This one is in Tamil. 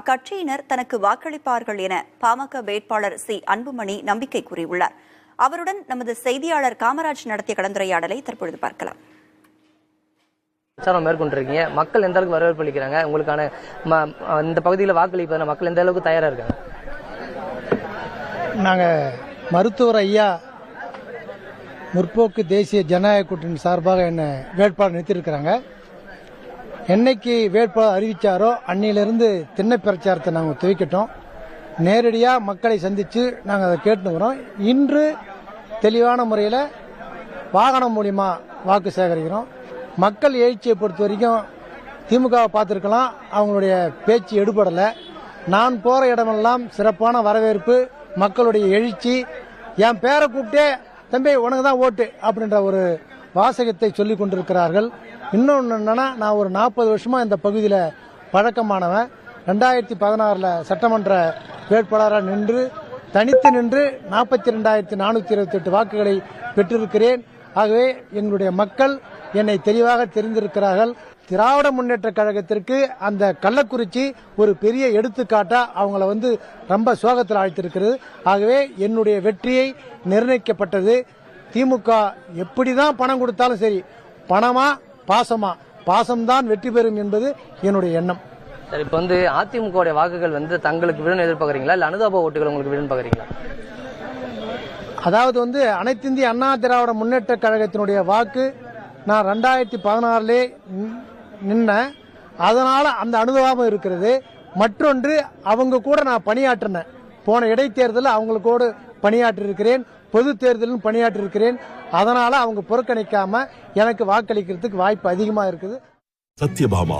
அக்கட்சியினர் தனக்கு வாக்களிப்பார்கள் என பாமக வேட்பாளர் சி. அன்புமணி நம்பிக்கை கூறியுள்ளார். அவருடன் நமது செய்தியாளர் காமராஜ் நடத்திய கலந்துரையாடலை தற்பொழுது பார்க்கலாம். பிரச்சாரம் மேற்கொண்டிருக்கீங்க. மக்கள் எந்த அளவுக்கு வரவேற்பு அளிக்கிறாங்க? உங்களுக்கான ம- இந்த பகுதியில் வாக்களிப்பதில் மக்கள் எந்த அளவுக்கு தயாரா இருக்காங்க? நாங்கள் மருத்துவர் ஐயா முற்போக்கு தேசிய ஜனநாயக கூட்டணி சார்பாக என்னை வேட்பாளர் நிறுத்தியிருக்கிறாங்க. என்னைக்கு வேட்பாளர் அறிவிச்சாரோ அன்னையிலிருந்து திண்ணை பிரச்சாரத்தை நாங்கள் துவக்கிட்டோம். நேரடியாக மக்களை சந்தித்து நாங்கள் அதை கேட்டுக்கிறோம் இன்று தெளிவான முறையில் வாகனம் மூலிமா வாக்கு சேகரிக்கிறோம். மக்கள் எழுச்சியை பொறுத்த வரைக்கும் திமுகவை பார்த்துருக்கலாம். அவங்களுடைய பேச்சு எடுபடலை. நான் போகிற இடமெல்லாம் சிறப்பான வரவேற்பு மக்களுடைய எழுச்சி. என் பேரை கூப்பிட்டே தம்பி உனக்கு தான் ஓட்டு அப்படின்ற ஒரு வாசகத்தை சொல்லி கொண்டிருக்கிறார்கள். இன்னொன்று என்னன்னா நான் ஒரு நாற்பது வருஷமா இந்த பகுதியில் பழக்கமானவன். ரெண்டாயிரத்தி பதினாறில் சட்டமன்ற வேட்பாளராக நின்று தனித்து நின்று நாற்பத்தி ரெண்டாயிரத்தி நானூற்றி இருபத்தெட்டு வாக்குகளை பெற்றிருக்கிறேன். ஆகவே எங்களுடைய மக்கள் என்னை தெளிவாக தெரிந்திருக்கிறார்கள். திராவிட முன்னேற்ற கழகத்திற்கு அந்த கள்ளக்குறிச்சி ஒரு பெரிய எடுத்துக்காட்டா அவங்கள வந்து ரொம்ப சோகத்தில் ஆழ்த்திருக்கிறது ஆகவே என்னுடைய வெற்றியை நிர்ணயிக்கப்பட்டது. திமுக எப்படிதான் பணம் கொடுத்தாலும் சரி பணமா பாசமா? பாசம்தான் வெற்றி பெறும் என்பது என்னுடைய எண்ணம். சரி இப்போ வந்து அதிமுக வாக்குகள் வந்து தங்களுக்கு விழுன்னு எதிர்பார்க்குறீங்களா? இல்லை அனுதாப ஓட்டுகள் உங்களுக்கு விழுன்னு பார்க்குறீங்களா? அதாவது வந்து அனைத்து இந்திய அண்ணா திராவிட முன்னேற்ற கழகத்தினுடைய வாக்கு நான் ரெண்டாயிரத்தி பதினாறுலே நின்ன அதனால அந்த அனுதாபம் இருக்கிறது. மற்றொன்று அவங்க கூட நான் பணியாற்றினேன். போன இடைத்தேர்தலில் அவங்களோடு பணியாற்றி இருக்கிறேன் பொது தேர்தலும் பணியாற்றி இருக்கிறேன் அதனால அவங்க புறக்கணிக்காம எனக்கு வாக்களிக்கிறதுக்கு வாய்ப்பு அதிகமாக இருக்குது. சத்யபாமா